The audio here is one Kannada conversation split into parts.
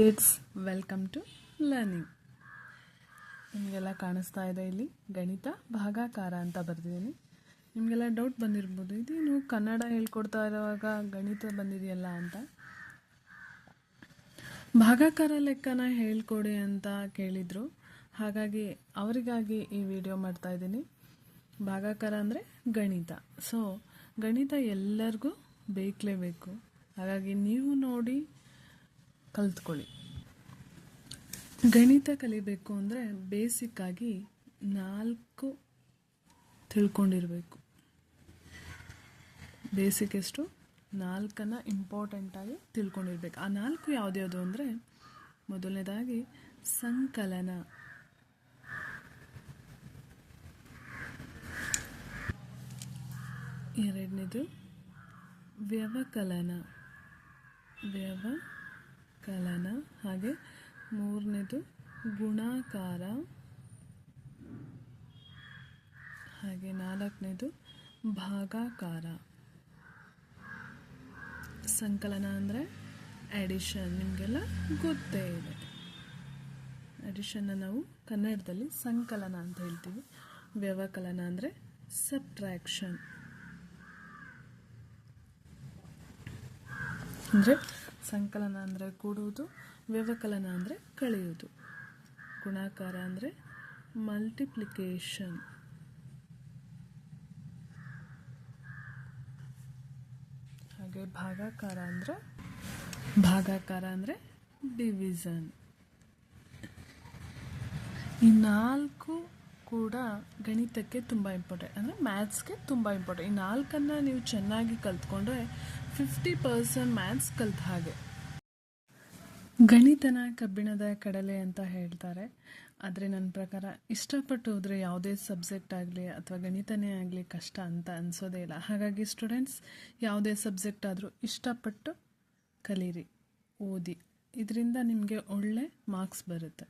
ಇಟ್ಸ್ ವೆಲ್ಕಮ್ ಟು ಲರ್ನಿಂಗ್ ನಿಮಗೆಲ್ಲ ಕಾಣಿಸ್ತಾ ಇದೆ ಇಲ್ಲಿ? ಗಣಿತ, ಭಾಗಾಕಾರ ಅಂತ ಬರೆದಿದ್ದೀನಿ. ನಿಮಗೆಲ್ಲ ಡೌಟ್ ಬಂದಿರ್ಬೋದು. ಇದೇನು ಕನ್ನಡ ಹೇಳ್ಕೊಡ್ತಾ ಇರುವಾಗ ಗಣಿತ ಬಂದಿದೆಯಲ್ಲ ಅಂತ? ಭಾಗಾಕಾರ ಲೆಕ್ಕನ ಹೇಳ್ಕೊಡಿ ಅಂತ ಕೇಳಿದರು. ಹಾಗಾಗಿ ಅವರಿಗಾಗಿ ಈ ವಿಡಿಯೋ ಮಾಡ್ತಾ ಇದ್ದೀನಿ. ಭಾಗಾಕಾರ ಅಂದರೆ ಗಣಿತ. ಸೊ ಗಣಿತ ಎಲ್ಲರಿಗೂ ಬೇಕಲೇಬೇಕು ಹಾಗಾಗಿ ನೀವು ನೋಡಿ ಕಲ್ತ್ಕೊಳ್ಳಿ. ಗಣಿತ ಕಲಿಬೇಕು ಅಂದರೆ ಬೇಸಿಕ್ಕಾಗಿ ನಾಲ್ಕು ತಿಳ್ಕೊಂಡಿರಬೇಕು. ಬೇಸಿಕ್ ಎಷ್ಟು? ನಾಲ್ಕನ್ನ ಇಂಪಾರ್ಟೆಂಟಾಗಿ ತಿಳ್ಕೊಂಡಿರ್ಬೇಕು. ಆ ನಾಲ್ಕು ಯಾವುದ್ಯಾವುದು ಅಂದರೆ ಮೊದಲನೇದಾಗಿ ಸಂಕಲನ. ಎರಡನೇದು ವ್ಯವಕಲನ. ವ್ಯವಕಲನ ಹಾಗೆ ಮೂರನೇದು ಗುಣಾಕಾರ, ಹಾಗೆ ನಾಲ್ಕನೇದು ಭಾಗಾಕಾರ. ಸಂಕಲನ ಅಂದರೆ ಅಡಿಷನ್ ನಿಮಗೆಲ್ಲ ಗೊತ್ತೇ ಇದೆ. ಅಡಿಷನ್ನ ನಾವು ಕನ್ನಡದಲ್ಲಿ ಸಂಕಲನ ಅಂತ ಹೇಳ್ತೀವಿ. ವ್ಯವಕಲನ ಅಂದರೆ ಸಬ್ಟ್ರಾಕ್ಷನ್ ಅಂದರೆ ಸಂಕಲನ ಅಂದರೆ ಕೂಡುವುದು, ವ್ಯವಕಲನ ಅಂದರೆ ಕಳೆಯುವುದು. ಗುಣಾಕಾರ ಅಂದರೆ ಮಲ್ಟಿಪ್ಲಿಕೇಶನ್ ಹಾಗೆ ಭಾಗಾಕಾರ ಅಂದರೆ ಭಾಗಾಕಾರ ಅಂದರೆ ಡಿವಿಷನ್ ಈ ನಾಲ್ಕು ಕೂಡ ಗಣಿತಕ್ಕೆ ತುಂಬ ಇಂಪಾರ್ಟೆಂಟ್ ಅಂದರೆ ಮ್ಯಾಥ್ಸ್ಗೆ ತುಂಬ ಇಂಪಾರ್ಟೆಂಟ್ ಈ ನಾಲ್ಕನ್ನು ನೀವು ಚೆನ್ನಾಗಿ ಕಲ್ತ್ಕೊಂಡ್ರೆ ಫಿಫ್ಟಿ ಪರ್ಸೆಂಟ್ ಮ್ಯಾಥ್ಸ್ ಕಲ್ತ ಹಾಗೆ. ಗಣಿತನ ಕಬ್ಬಿಣದ ಕಡಲೆ ಅಂತ ಹೇಳ್ತಾರೆ. ಆದರೆ ನನ್ನ ಪ್ರಕಾರ ಇಷ್ಟಪಟ್ಟು ಹೋದರೆ ಯಾವುದೇ ಸಬ್ಜೆಕ್ಟ್ ಆಗಲಿ ಅಥವಾ ಗಣಿತನೇ ಆಗಲಿ ಕಷ್ಟ ಅಂತ ಅನಿಸೋದೇ ಇಲ್ಲ. ಹಾಗಾಗಿ ಸ್ಟೂಡೆಂಟ್ಸ್ ಯಾವುದೇ ಸಬ್ಜೆಕ್ಟ್ ಆದರೂ ಇಷ್ಟಪಟ್ಟು ಕಲೀರಿ, ಓದಿ. ಇದರಿಂದ ನಿಮಗೆ ಒಳ್ಳೆ ಮಾರ್ಕ್ಸ್ ಬರುತ್ತೆ.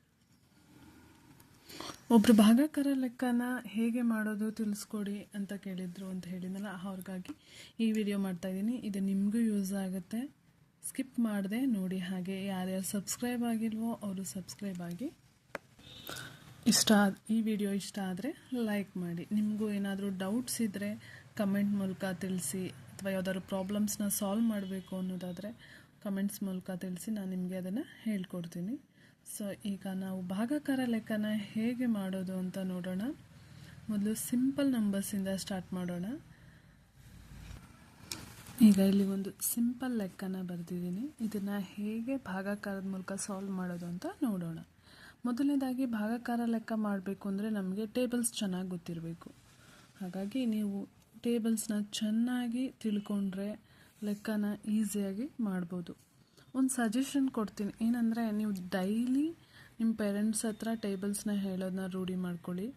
ಒಬ್ಬರು ಭಾಗಕರ ಲೆಕ್ಕನ ಹೇಗೆ ಮಾಡೋದು ತಿಳಿಸ್ಕೊಡಿ ಅಂತ ಕೇಳಿದ್ರು ಅಂತ ಹೇಳಿದ್ನಲ್ಲ, ಅವ್ರಿಗಾಗಿ ಈ ವಿಡಿಯೋ ಮಾಡ್ತಾ ಇದ್ದೀನಿ. ಇದು ನಿಮಗೂ ಯೂಸ್ ಆಗುತ್ತೆ. ಸ್ಕಿಪ್ ಮಾಡದೆ ನೋಡಿ ಹಾಗೆ ಯಾರ್ಯಾರು ಸಬ್ಸ್ಕ್ರೈಬ್ ಆಗಿಲ್ವೋ ಅವರು ಸಬ್ಸ್ಕ್ರೈಬ್ ಆಗಿ. ಇಷ್ಟ ಈ ವಿಡಿಯೋ ಇಷ್ಟ ಆದರೆ ಲೈಕ್ ಮಾಡಿ. ನಿಮಗೂ ಏನಾದರೂ ಡೌಟ್ಸ್ ಇದ್ದರೆ ಕಮೆಂಟ್ ಮೂಲಕ ತಿಳಿಸಿ, ಅಥವಾ ಯಾವುದಾದ್ರು ಪ್ರಾಬ್ಲಮ್ಸ್ನ ಸಾಲ್ವ್ ಮಾಡಬೇಕು ಅನ್ನೋದಾದರೆ ಕಮೆಂಟ್ಸ್ ಮೂಲಕ ತಿಳಿಸಿ ನಾನು ನಿಮಗೆ ಅದನ್ನು ಹೇಳ್ಕೊಡ್ತೀನಿ. ಸೊ, ಈಗ ನಾವು ಭಾಗಾಕಾರ ಲೆಕ್ಕನ ಹೇಗೆ ಮಾಡೋದು ಅಂತ ನೋಡೋಣ. ಮೊದಲು ಸಿಂಪಲ್ ನಂಬರ್ಸಿಂದ ಸ್ಟಾರ್ಟ್ ಮಾಡೋಣ. ಈಗ ಇಲ್ಲಿ ಒಂದು ಸಿಂಪಲ್ ಲೆಕ್ಕನ ಬರೆದಿದ್ದೀನಿ. ಇದನ್ನು ಹೇಗೆ ಭಾಗಾಕಾರದ ಮೂಲಕ ಸಾಲ್ವ್ ಮಾಡೋದು ಅಂತ ನೋಡೋಣ. ಮೊದಲನೇದಾಗಿ ಭಾಗಾಕಾರ ಲೆಕ್ಕ ಮಾಡಬೇಕು ಅಂದರೆ ನಮಗೆ ಟೇಬಲ್ಸ್ ಚೆನ್ನಾಗಿ ಗೊತ್ತಿರಬೇಕು. ಹಾಗಾಗಿ ನೀವು ಟೇಬಲ್ಸ್ನ ಚೆನ್ನಾಗಿ ತಿಳ್ಕೊಂಡ್ರೆ ಲೆಕ್ಕನ ಈಸಿಯಾಗಿ ಮಾಡ್ಬೋದು. ಒಂದು ಸಜೆಷನ್ ಕೊಡ್ತೀನಿ. ಏನಂದರೆ ನೀವು ಡೈಲಿ ನಿಮ್ಮ ಪೇರೆಂಟ್ಸ್ ಹತ್ರ ಟೇಬಲ್ಸ್ನ ಹೇಳೋದನ್ನ ರೂಢಿ ಮಾಡ್ಕೊಳ್ಳಿ.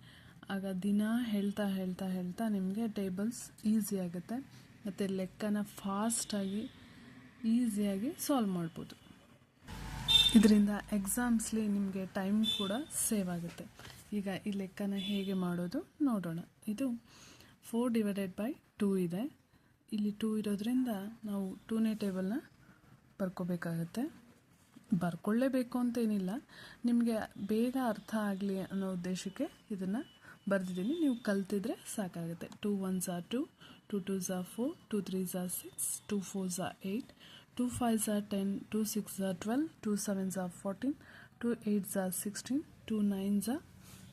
ಆಗ ದಿನ ಹೇಳ್ತಾ ಹೇಳ್ತಾ ಹೇಳ್ತಾ ನಿಮಗೆ ಟೇಬಲ್ಸ್ ಈಸಿ ಆಗುತ್ತೆ. ಮತ್ತು ಲೆಕ್ಕನ ಫಾಸ್ಟಾಗಿ ಈಸಿಯಾಗಿ ಸಾಲ್ವ್ ಮಾಡ್ಬೋದು. ಇದರಿಂದ ಎಕ್ಸಾಮ್ಸ್ಲಿ ನಿಮಗೆ ಟೈಮ್ ಕೂಡ ಸೇವ್ ಆಗುತ್ತೆ. ಈಗ ಈ ಲೆಕ್ಕನ ಹೇಗೆ ಮಾಡೋದು ನೋಡೋಣ. ಇದು ಫೋರ್ ಡಿವೈಡೆಡ್ ಬೈ ಟೂ ಇದೆ. ಇಲ್ಲಿ ಟೂ ಇರೋದ್ರಿಂದ ನಾವು ಟೂನೇ ಟೇಬಲ್ನ ಬರ್ಕೋಬೇಕಾಗತ್ತೆ ಬರ್ಕೊಳ್ಳೇಬೇಕು ಅಂತೇನಿಲ್ಲ. ನಿಮಗೆ ಬೇಗ ಅರ್ಥ ಆಗಲಿ ಅನ್ನೋ ಉದ್ದೇಶಕ್ಕೆ ಇದನ್ನು ಬರೆದಿದ್ದೀನಿ. ನೀವು ಕಲ್ತಿದ್ರೆ ಸಾಕಾಗುತ್ತೆ. ಟೂ ಒನ್ ಝಾ ಟು, ಟೂ ಟೂ ಝಾ ಫೋರ್, ಟೂ ತ್ರೀ ಝಾ ಸಿಕ್ಸ್, ಟೂ ಫೋರ್ ಝಾ ಏಯ್ಟ್, ಟೂ ಫೈವ್ ಝಾ ಟೆನ್, ಟೂ ಸಿಕ್ಸ್ ಝಾ ಟ್ವೆಲ್, ಟೂ ಸೆವೆನ್ ಝಾ ಫೋರ್ಟೀನ್, ಟೂ ಏಯ್ಟ್ ಝಾ ಸಿಕ್ಸ್ಟೀನ್, ಟೂ ನೈನ್ ಝಾ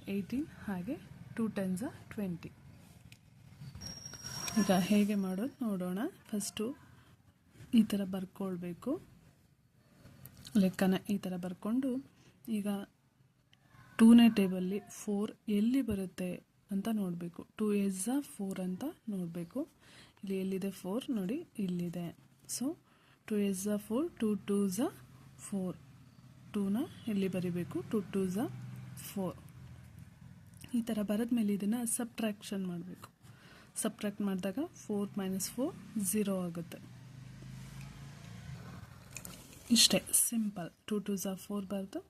ಏಯ್ಟೀನ್, ಹಾಗೆ ಟೂ ಟೆನ್ ಝಾ ಟ್ವೆಂಟಿ. ಈಗ ಹೇಗೆ ಮಾಡೋದು ನೋಡೋಣ. ಫಸ್ಟು ಈ ಥರ ಬರ್ಕೊಳ್ಬೇಕು. ಲೆಕ್ಕನ ಈ ಥರ ಬರ್ಕೊಂಡು ಈಗ ಟೂನೇ ಟೇಬಲ್ಲಿ ಫೋರ್ ಎಲ್ಲಿ ಬರುತ್ತೆ ಅಂತ ನೋಡಬೇಕು. ಟೂ ಎಸ್ ಫೋರ್ ಅಂತ ನೋಡಬೇಕು. ಇಲ್ಲಿ ಎಲ್ಲಿದೆ ಫೋರ್ ನೋಡಿ, ಇಲ್ಲಿದೆ. ಸೊ ಟೂ ಎಸ್ ಝ ಫೋರ್ ಟೂ ಟೂ ಝ ಫೋರ್ ಟೂನ ಎಲ್ಲಿ ಬರಿಬೇಕು? ಟೂ ಟೂ ಝ ಫೋರ್ ಈ ಥರ ಬರೆದ್ಮೇಲೆ ಇದನ್ನು ಸಬ್ಟ್ರ್ಯಾಕ್ಷನ್ ಮಾಡಬೇಕು. ಸಬ್ಟ್ರ್ಯಾಕ್ಟ್ ಮಾಡಿದಾಗ ಫೋರ್ ಮೈನಸ್ ಫೋರ್ ಝೀರೋ ಆಗುತ್ತೆ. ಇಷ್ಟೇ, ಸಿಂಪಲ್. ಟೂ ಟು ಝ ಫೋರ್ ಬರೆದು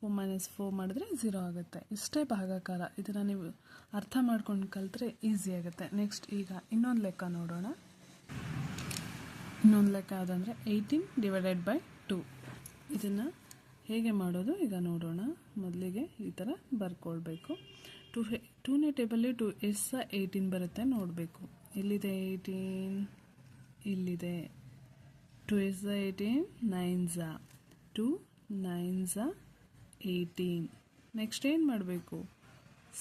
ಫೋರ್ ಮೈನಸ್ ಫೋರ್ ಮಾಡಿದ್ರೆ ಝೀರೋ ಆಗುತ್ತೆ. ಇಷ್ಟೇ ಭಾಗಾಕಾರ. ಇದನ್ನು ನೀವು ಅರ್ಥ ಮಾಡ್ಕೊಂಡು ಕಲಿತ್ರೆ ಈಸಿ ಆಗುತ್ತೆ. ನೆಕ್ಸ್ಟ್ ಈಗ ಇನ್ನೊಂದು ಲೆಕ್ಕ ನೋಡೋಣ. ಇನ್ನೊಂದು ಲೆಕ್ಕ ಯಾವುದಂದರೆ ಏಯ್ಟೀನ್ ಡಿವೈಡೆಡ್ ಬೈ ಟು. ಇದನ್ನು ಹೇಗೆ ಮಾಡೋದು ಈಗ ನೋಡೋಣ. ಮೊದಲಿಗೆ ಈ ಥರ ಬರ್ಕೊಳ್ಬೇಕು. ಟು ಟೂನೇ ಟೇಬಲ್ಲಿ ಟು ಎಸ್ ಏಯ್ಟೀನ್ ಬರುತ್ತೆ ನೋಡಬೇಕು. ಇಲ್ಲಿದೆ ಏಯ್ಟೀನ್? ಇಲ್ಲಿದೆ. ಟು ಎಸ್ ಝ ಏಯ್ಟೀನ್ ನೈನ್ ಝ ಟು ನೈನ್ ಝ ಏಯ್ಟೀನ್ ನೆಕ್ಸ್ಟ್ ಏನು ಮಾಡಬೇಕು?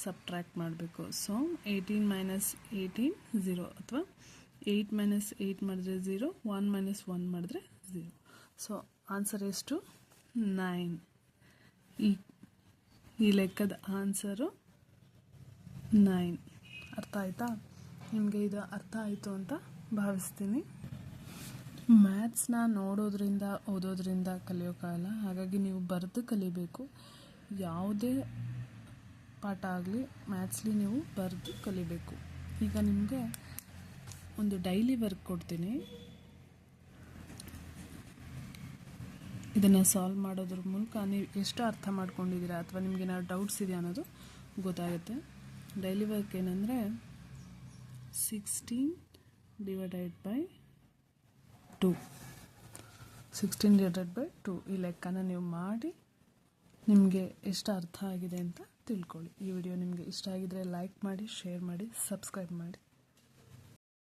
ಸಬ್ಟ್ರ್ಯಾಕ್ಟ್ ಮಾಡಬೇಕು. So eighteen minus eighteen zero ಅಥವಾ ಏಯ್ಟ್ ಮೈನಸ್ ಏಯ್ಟ್ ಮಾಡಿದ್ರೆ ಝೀರೋ ಒನ್ ಮೈನಸ್ ಒನ್ ಮಾಡಿದ್ರೆ ಝೀರೋ ಸೊ ಆನ್ಸರ್ ಎಷ್ಟು ನೈನ್ ಈ ಈ ಲೆಕ್ಕದ ಆನ್ಸರು ನೈನ್ ಅರ್ಥ ಆಯಿತಾ? ನಿಮಗೆ ಇದು ಅರ್ಥ ಆಯಿತು ಅಂತ ಭಾವಿಸ್ತೀನಿ. ಮ್ಯಾಥ್ಸ್ನ ನೋಡೋದ್ರಿಂದ, ಓದೋದ್ರಿಂದ ಕಲಿಯೋಕ್ಕಾಗಲ್ಲ ಹಾಗಾಗಿ ನೀವು ಬರೆದು ಕಲಿಬೇಕು. ಯಾವುದೇ ಪಾಠ ಆಗಲಿ ಮ್ಯಾಥ್ಸ್ಲಿ ನೀವು ಬರೆದು ಕಲಿಬೇಕು. ಈಗ ನಿಮಗೆ ಒಂದು ಡೈಲಿ ವರ್ಕ್ ಕೊಡ್ತೀನಿ. ಇದನ್ನು ಸಾಲ್ವ್ ಮಾಡೋದ್ರ ಮೂಲಕ ನೀವು ಎಷ್ಟು ಅರ್ಥ ಮಾಡ್ಕೊಂಡಿದ್ದೀರಾ ಅಥವಾ ನಿಮ್ಗೆ ಏನಾದ್ರು ಡೌಟ್ಸ್ ಇದೆಯಾ ಅನ್ನೋದು ಗೊತ್ತಾಗುತ್ತೆ. ಡೈಲಿ ವರ್ಕ್ ಏನಂದರೆ sixteen divided by two sixteen divided by two ಈ ಲೆಕ್ಕನ ನೀವು ಮಾಡಿ ನಿಮಗೆ ಎಷ್ಟು ಅರ್ಥ ಆಗಿದೆ ಅಂತ ತಿಳ್ಕೊಳ್ಳಿ. ಈ ವಿಡಿಯೋ ನಿಮಗೆ ಇಷ್ಟ ಆಗಿದರೆ ಲೈಕ್ ಮಾಡಿ ಶೇರ್ ಮಾಡಿ ಸಬ್ಸ್ಕ್ರೈಬ್ ಮಾಡಿ.